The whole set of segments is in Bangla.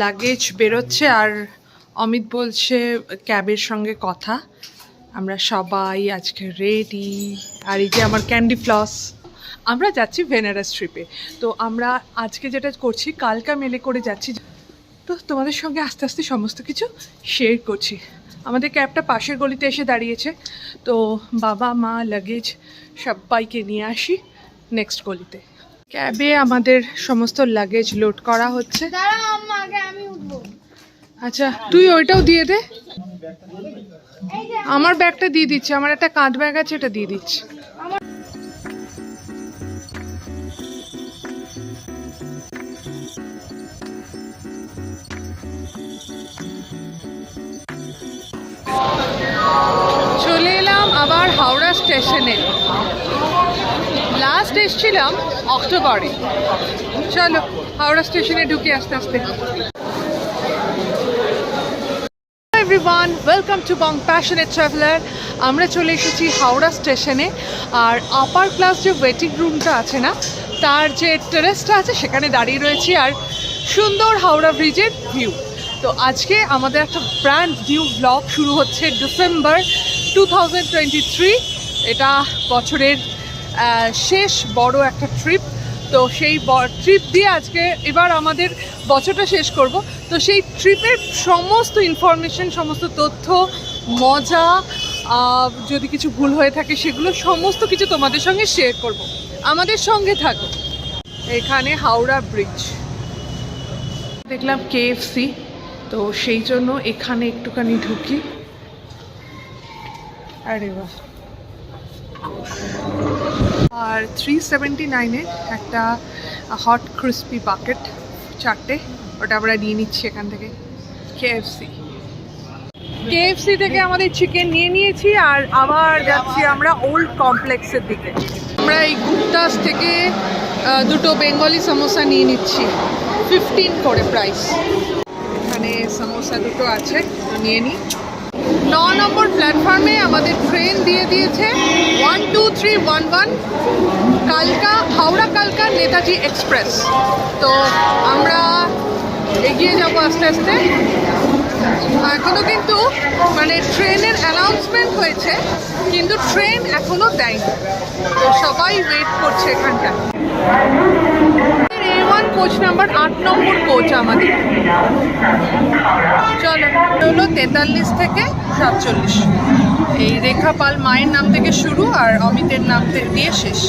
লাগেজ বেরোচ্ছে আর অমিত বলছে ক্যাবের সঙ্গে কথা। আমরা সবাই আজকে রেডি আর এই যে আমার ক্যান্ডি ফ্লস আমরা যাচ্ছি ভেনারাস ট্রিপে তো আমরা আজকে যেটা করছি, কালকা মেলে করে যাচ্ছি। তো তোমাদের সঙ্গে আস্তে আস্তে সমস্ত কিছু শেয়ার করছি। আমাদের ক্যাবটা পাশের গলিতে এসে দাঁড়িয়েছে। তো বাবা, মা লাগেজ সবাইকে নিয়ে আসি নেক্সট গলিতে। ক্যাবে আমাদের সমস্ত লাগেজ লোড করা হচ্ছে। আচ্ছা তুই ওইটাও দিয়ে দে। আমার ব্যাগটা দিয়ে দিচ্ছি আমার একটা কাঁধ ব্যাগ আছে এটা দিয়ে দিচ্ছি। চলে এলাম আবার হাওড়া স্টেশনে। লাস্ট এসছিলাম অক্টোবরে। চলো, হাওড়া স্টেশনে ঢুকে আস্তে আস্তে। Everyone welcome to Bong passionate traveller আমরা চলে এসেছি হাওড়া স্টেশনে। আর আপার ক্লাস যে ওয়েটিং রুমটা আছে না, তার যে টেরেসটা আছে, সেখানে দাঁড়িয়ে রয়েছি। আর সুন্দর হাওড়া ব্রিজের ভিউ তো আজকে আমাদের একটা ব্র্যান্ড নিউ ব্লগ শুরু হচ্ছে ডিসেম্বর টু এটা বছরের শেষ বড় একটা ট্রিপ তো সেই ট্রিপ দিয়ে আজকে এবার আমাদের বছরটা শেষ করব। তো সেই ট্রিপের সমস্ত ইনফরমেশন সমস্ত তথ্য, মজা যদি কিছু ভুল হয়ে থাকে সেগুলো সমস্ত কিছু তোমাদের সঙ্গে শেয়ার করব। আমাদের সঙ্গে থাকো। এখানে হাওড়া ব্রিজ দেখলাম কেএফসি তো সেই জন্য এখানে একটুখানি ঢুকি। আরে বাহ। আর থ্রি সেভেন্টি নাইনের একটা হট ক্রিস্পি বাকেট চারটে, ওটা আমরা নিয়ে নিচ্ছি এখান থেকে। কেএফসি কেএফসি থেকে আমাদের চিকেন নিয়ে নিয়েছি, আর আবার যাচ্ছি আমরা ওল্ড কমপ্লেক্সের দিকে। আমরা এই গুপ্তাস থেকে দুটো বেঙ্গলি সমোসা নিয়ে নিচ্ছি। ফিফটিন করে প্রাইস এখানে সমোসা দুটো আছে, নিয়ে নিই ন নম্বর প্ল্যাটফর্মে আমাদের ট্রেন দিয়ে দিয়েছে one two three one one কালকা, হাওড়া, কালকা, নেতাজি এক্সপ্রেস তো আমরা এগিয়ে যাব আস্তে আস্তে। এখনও কিন্তু মানে ট্রেনের অ্যানাউন্সমেন্ট হয়েছে, কিন্তু ট্রেন এখনও দেয়নি। তো সবাই ওয়েট করছে এখানটায় ওয়ান কোচ নাম্বার আট নম্বর কোচ আমাদের। চলো হলো তেতাল্লিশ থেকে সাতচল্লিশ। এই রেখা পাল মায়ের নাম থেকে শুরু আর অমিতের নাম থেকে দিয়ে শেষ।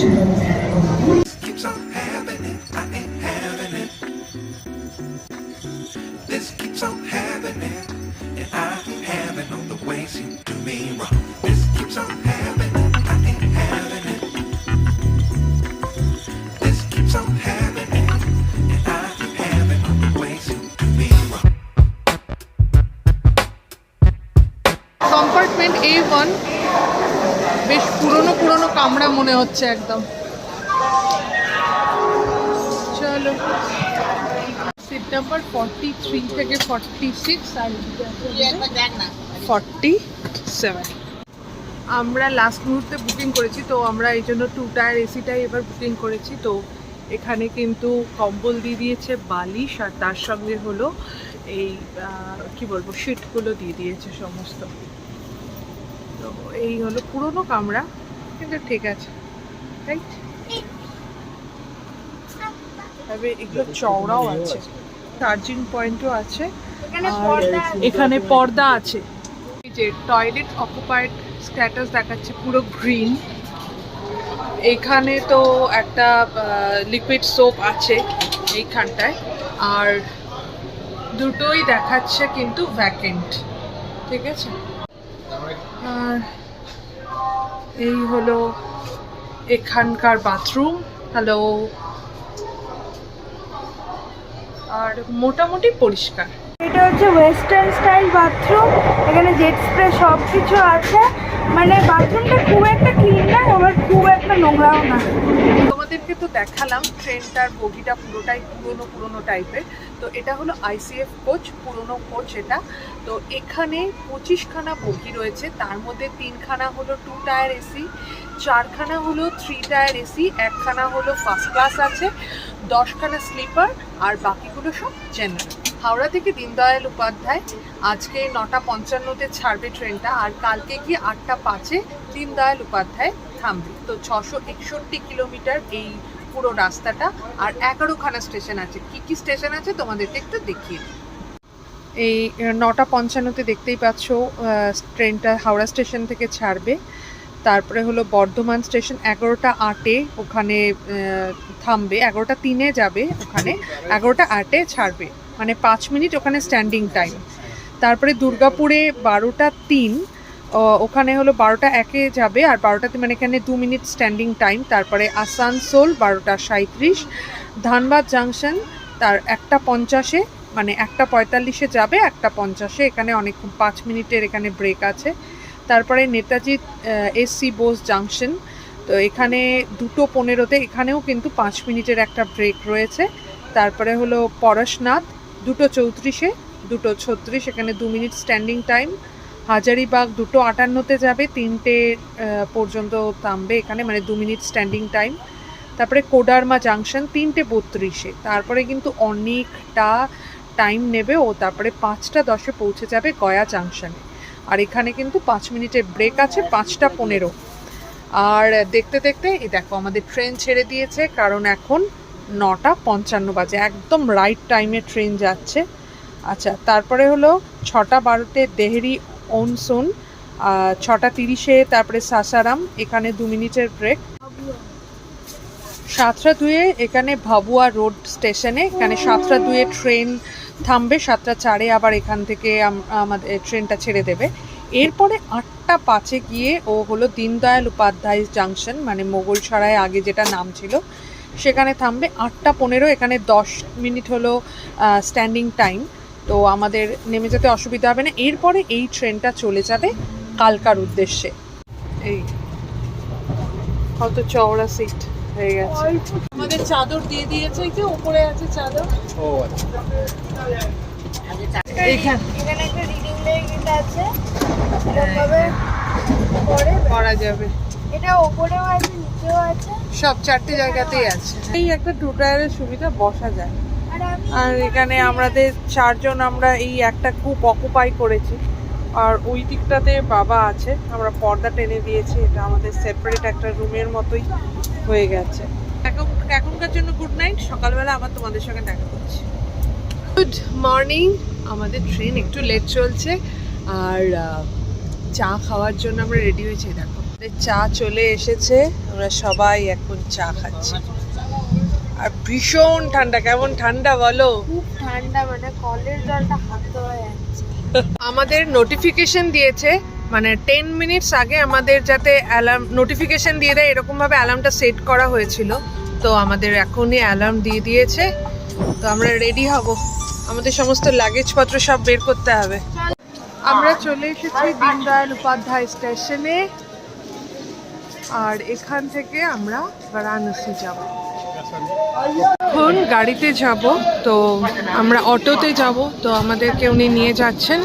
বেশ পুরনো পুরনো কামরা মনে হচ্ছে একদম। চলো। সিট নাম্বার ফর্টি থ্রি থেকে ফর্টি সিক্স আর ফর্টি সেভেন আমরা লাস্ট মুহূর্তে বুকিং করেছি, তো আমরা এই জন্য টু টায়ার এসিটাই এবার বুকিং করেছি। তো এখানে কিন্তু কম্বল দিয়ে দিয়েছে, বালিশ আর তার সঙ্গে হলো এই কি বলব শিটগুলো দিয়ে দিয়েছে সমস্ত। তো এই হলো পুরনো কামরা কিন্তু ঠিক আছে রাইট তবে এগুলো চওড়াও আছে চার্জিং পয়েন্টও আছে এখানে পর্দা আছে। এখানে পর্দা আছে। এই যে টয়লেট অকুপাইড স্ট্যাটাস দেখাচ্ছে পুরো গ্রিন এখানে তো একটা লিকুইড সোপ আছে এইখানটায় আর দুটোই দেখাচ্ছে কিন্তু ভ্যাকেন্ট ঠিক আছে? আর এই হলো এখানকার বাথরুম হ্যালো আর মোটামুটি পরিষ্কার। এটা হচ্ছে ওয়েস্টার্ন স্টাইল বাথরুম এখানে জেট স্প্রে সব কিছু আছে। মানে বাথরুমটা খুব একটা ক্লিন না আবার খুব একটা নোংরাও না তোমাদেরকে তো দেখালাম, ট্রেনটার বগিটা পুরোটাই পুরনো পুরনো টাইপের তো এটা হলো আইসিএফ কোচ পুরনো কোচ এটা। তো এখানে পঁচিশখানা বগি রয়েছে, তার মধ্যে তিনখানা হলো টু টায়ার এসি চারখানা হলো থ্রি টায়ার এসি একখানা হলো ফার্স্ট ক্লাস আছে, দশখানা স্লিপার আর বাকিগুলো সব জেনারেল হাওড়া থেকে দীনদয়াল উপাধ্যায়, আজকে নটা পঞ্চান্নতে ছাড়বে ট্রেনটা, আর কালকে গিয়ে আটটা পাঁচে দীনদয়াল উপাধ্যায় থামবে। তো ছশো একষট্টি কিলোমিটার এই পুরো রাস্তাটা আর এগারোখানা স্টেশন আছে। কি কি স্টেশন আছে তোমাদেরকে একটু দেখিয়ে। এই নটা পঞ্চান্নতে দেখতেই পাচ্ছ ট্রেনটা হাওড়া স্টেশন থেকে ছাড়বে। তারপরে হলো বর্ধমান স্টেশন এগারোটা আটে ওখানে থামবে। এগারোটা তিনে যাবে ওখানে, এগারোটা আটে ছাড়বে। মানে পাঁচ মিনিট ওখানে স্ট্যান্ডিং টাইম তারপরে দুর্গাপুরে বারোটা তিন ওখানে হলো বারোটা একে যাবে, আর বারোটাতে মানে এখানে দু মিনিট স্ট্যান্ডিং টাইম তারপরে আসানসোল বারোটা সাঁত্রিশ ধানবাদ জাংশন তার একটা পঞ্চাশে মানে একটা পঁয়তাল্লিশে যাবে, একটা পঞ্চাশে, এখানে অনেক পাঁচ মিনিটের এখানে ব্রেক আছে। তারপরে নেতাজি এসসি বোস জাংশন তো এখানে দুটো পনেরোতে, এখানেও কিন্তু পাঁচ মিনিটের একটা ব্রেক রয়েছে। তারপরে হলো পরশনাথ, দুটো চৌত্রিশে, দুটো ছত্রিশ, এখানে দু মিনিট স্ট্যান্ডিং টাইম হাজারিবাগ দুটো আটান্নতে যাবে, তিনটে পর্যন্ত থামবে এখানে মানে দু মিনিট স্ট্যান্ডিং টাইম তারপরে কোডারমা জাংশন তিনটে বত্রিশে। তারপরে কিন্তু অনেকটা টাইম নেবে ও, তারপরে পাঁচটা দশে পৌঁছে যাবে গয়া জাংশনে আর এখানে কিন্তু পাঁচ মিনিটের ব্রেক আছে, পাঁচটা পনেরো। আর দেখতে দেখতে, এই দেখো আমাদের ট্রেন ছেড়ে দিয়েছে, কারণ এখন নটা পঞ্চান্ন বাজে, একদম রাইট টাইমে ট্রেন যাচ্ছে। আচ্ছা তারপরে হলো ছটা বারোতে দেহেরি ওনসোন আহ, ছটা তিরিশে তারপরে সাসারাম এখানে দু মিনিটের ব্রেক সাতটা দুয়ে এখানে ভাবুয়া রোড স্টেশনে এখানে সাতটা দুয়ে ট্রেন থামবে সাতটা চারে আবার এখান থেকে আমাদের ট্রেনটা ছেড়ে দেবে। এরপরে আটটা পাঁচে গিয়ে ও হলো দীনদয়াল উপাধ্যায় জাংশন মানে মোগল মোগলসরায় আগে যেটা নাম ছিল সেখানে থামবে। আটটা পনেরো এখানে দশ মিনিট হলো স্ট্যান্ডিং টাইম তো আমাদের নেমে যেতে অসুবিধা হবে না। এরপরে এই ট্রেনটা চলে যাবে কালকার উদ্দেশ্যে। এই কত চওড়া সিট হয়ে গেছে। আমাদের চাদর দিয়ে দিয়েছে যে উপরে আছে চাদর। এইখান। এখানে একটা রিডিং লাইট আছে। এরকমভাবে পরে করা যাবে। এটা ওপরেও আছে নিচেও আছে। সব চারটে জায়গাতেই আছে। এই একটা টু টায়ারের সুবিধা বসা যায়। আর এখানে আমাদের চারজন আমরা এই একটা কূপ অকুপাই করেছি। আর ওই দিকটাতে বাবা আছে। আমরা পর্দা টেনে দিয়েছি। এটা আমাদের সেপারেট একটা রুমের মতোই হয়ে গেছে। এখন, এখনকার জন্য গুড নাইট সকালবেলা আবার তোমাদের সঙ্গে দেখা করছি। গুড মর্নিং আমাদের ট্রেন একটু লেট চলছে। আর চা খাওয়ার জন্য আমরা রেডি হয়েছি, দেখো। চা চলে এসেছে। আমরা সবাই এখন চা খাচ্ছি। আর ভীষণ ঠান্ডা কেমন ঠান্ডা বলো? খুব ঠান্ডা মানে কলের জলটা হাত দেওয়া যাচ্ছে। আমাদের নোটিফিকেশন দিয়েছে মানে টেন মিনিটস আগে আমাদের যাতে অ্যালার্ম নোটিফিকেশন দিয়ে দেয় এরকমভাবে অ্যালার্মটা সেট করা হয়েছিল। তো আমাদের এখনই অ্যালার্ম দিয়ে দিয়েছে। তো আমরা রেডি হব। আমাদের সমস্ত লাগেজপত্র সব বের করতে হবে। আমরা চলে এসেছি দীনদয়াল উপাধ্যায় স্টেশনে আর এখান থেকে আমরা বারাণসী যাব। এখন গাড়িতে যাব, তো আমরা অটোতে যাব, তো আমাদেরকে উনি নিয়ে যাচ্ছেন।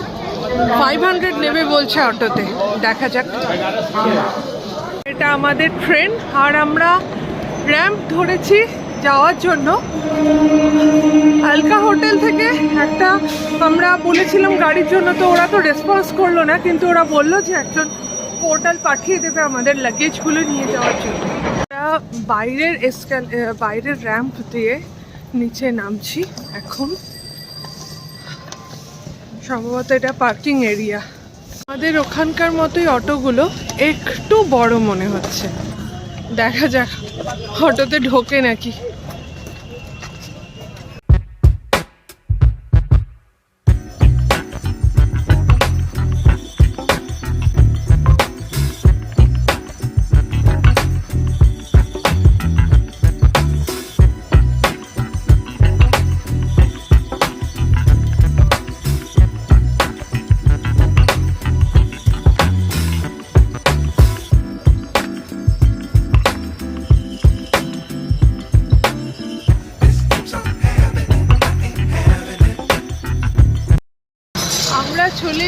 ফাইভ হান্ড্রেড নেবে বলছে অটোতে, দেখা যাক। এটা আমাদের ট্রেন আর আমরা র্যাম্প ধরেছি যাওয়ার জন্য। আলকা হোটেল থেকে একটা, আমরা বলেছিলাম গাড়ির জন্য, তো ওরা তো রেসপন্স করল না, কিন্তু ওরা বলল যে একজন পোর্টাল পাঠিয়ে দেবে আমাদের লাগেজগুলো নিয়ে যাওয়ার জন্য। আমরা বাইরের এসকাল বাইরের র্যাম্প দিয়ে নিচে নামছি এখন। সম্ভবত এটা পার্কিং এরিয়া আমাদের ওখানকার মতোই অটোগুলো একটু বড় মনে হচ্ছে। দেখা যাক, অটোতে ঢোকে নাকি।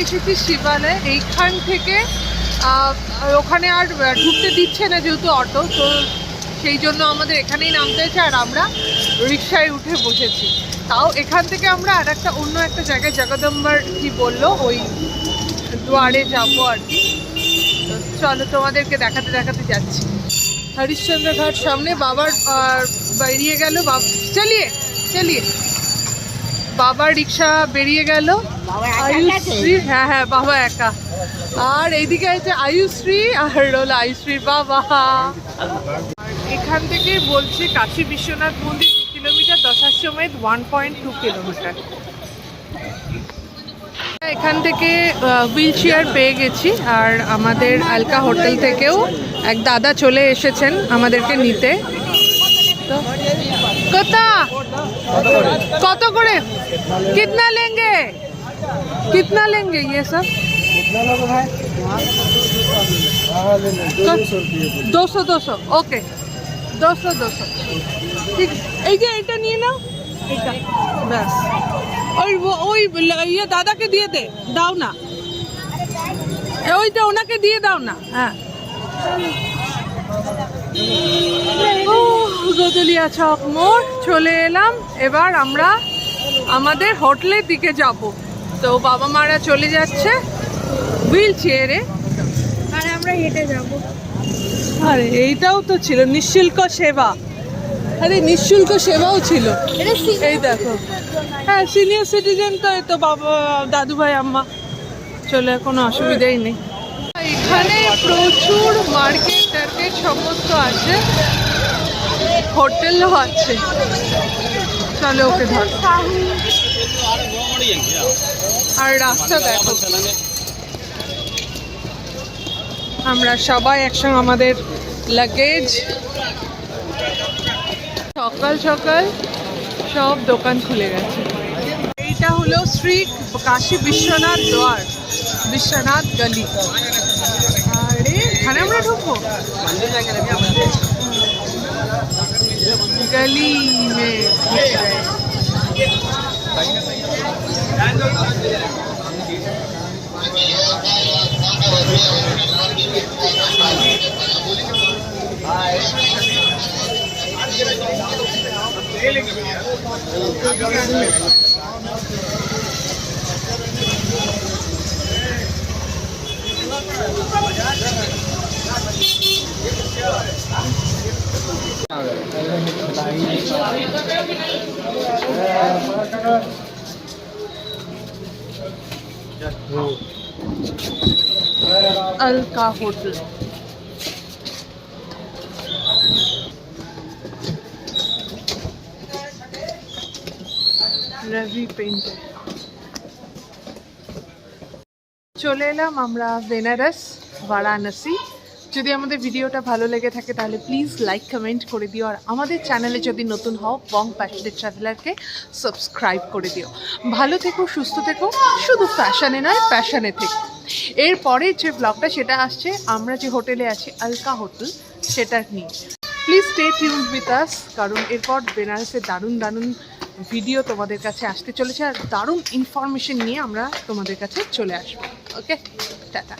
এসেছি শিবালয়, এইখান থেকে ওখানে আর ঢুকতে দিচ্ছে না যেহেতু অটো, তো সেই জন্য আমাদের এখানেই নামতে হয়েছে, আর আমরা রিক্সায় উঠে বসেছি। তাও এখান থেকে আমরা আর একটা অন্য একটা জায়গায়, জগদম্বার কি বলল, ওই দুয়ারে যাব আর কি। চলো তোমাদেরকে দেখাতে দেখাতে যাচ্ছি। হরিশ্চন্দ্র ঘাট সামনে, বাবার বেরিয়ে গেল, বাবা, চালিয়ে চালিয়ে। বাবার রিক্সা বেরিয়ে গেল। আয়ুশ্রী হ্যাঁ হ্যাঁ বাবা একা। আর এইদিকে আছে আয়ুশ্রী আর হলো আয়ুশ্রীর বাবা। এখান থেকে বলছে কাশী বিশ্বনাথ মন্দির দু kilometre Dashashwamedh one point two kilometre এখান থেকে হুইল চেয়ার পেয়ে গেছি। আর আমাদের আলকা হোটেল থেকেও এক দাদা চলে এসেছেন আমাদেরকে নিতে। কতা কত করে কিতনা লেঙ্গে কিতনা লেঙ্গে ये सब দো সো দো সো ওকে দো সো দো সো ঠিক এই যে এটা নিয়ে নাও এটা ব্যাস ওই ও- ওই ল- ইয়ে দাদাকে দিয়ে দে দাও না এ, ওইটা ওনাকে দিয়ে দাও না হ্যাঁ গদলিয়া চক মোড় চলে এলাম। এবার আমরা আমাদের হোটেলের দিকে যাব। তো বাবা মারা চলে যাচ্ছে হুইল চেয়ারে। আর আমরা হেঁটে যাব। আরে এইটাও তো ছিল নিঃশুল্ক সেবা। আরে নিঃশুল্ক সেবাও ছিল। এই দেখো। হ্যাঁ সিনিয়র সিটিজেন তো এই তো বাবা দাদু ভাই আম্মা। চলে কোনো অসুবিধাই নেই। এখানে প্রচুর মার্কেট টার্কেট সমস্ত আছে। হোটেলও আছে। চলো ওকে ধর। আর রাস্তা দেখো। আমরা সবাই একসঙ্গে আমাদের লাগেজ সকাল সকাল সব দোকান খুলে গেছে। এইটা হলো শ্রী কাশী বিশ্বনাথ দ্বার, বিশ্বনাথ গলি। আরে, এখানে আমরা ঢুকবো? গলি মে ঘুস গয়ে। अलका होटल রবি পেন্টার চলে এলাম আমরা বেনারস বারাণসী যদি আমাদের ভিডিওটা ভালো লেগে থাকে, তাহলে প্লিজ লাইক কমেন্ট করে দিও। আর আমাদের চ্যানেলে যদি নতুন হও, বং প্যাশনের ট্রাভেলারকে সাবস্ক্রাইব করে দিও। ভালো থেকো, সুস্থ থেকো, শুধু ফ্যাশনে নয় প্যাশনে থেকো। এরপরে যে ব্লগটা সেটা আসছে, আমরা যে হোটেলে আছি, আলকা হোটেল সেটা নিয়ে। Please stay tune with us কারণ এরপর বেনারসে দারুণ দারুণ ভিডিও তোমাদের কাছে আসতে চলেছে, আর দারুণ ইনফরমেশন নিয়ে আমরা তোমাদের কাছে চলে আসব। ওকে টাটা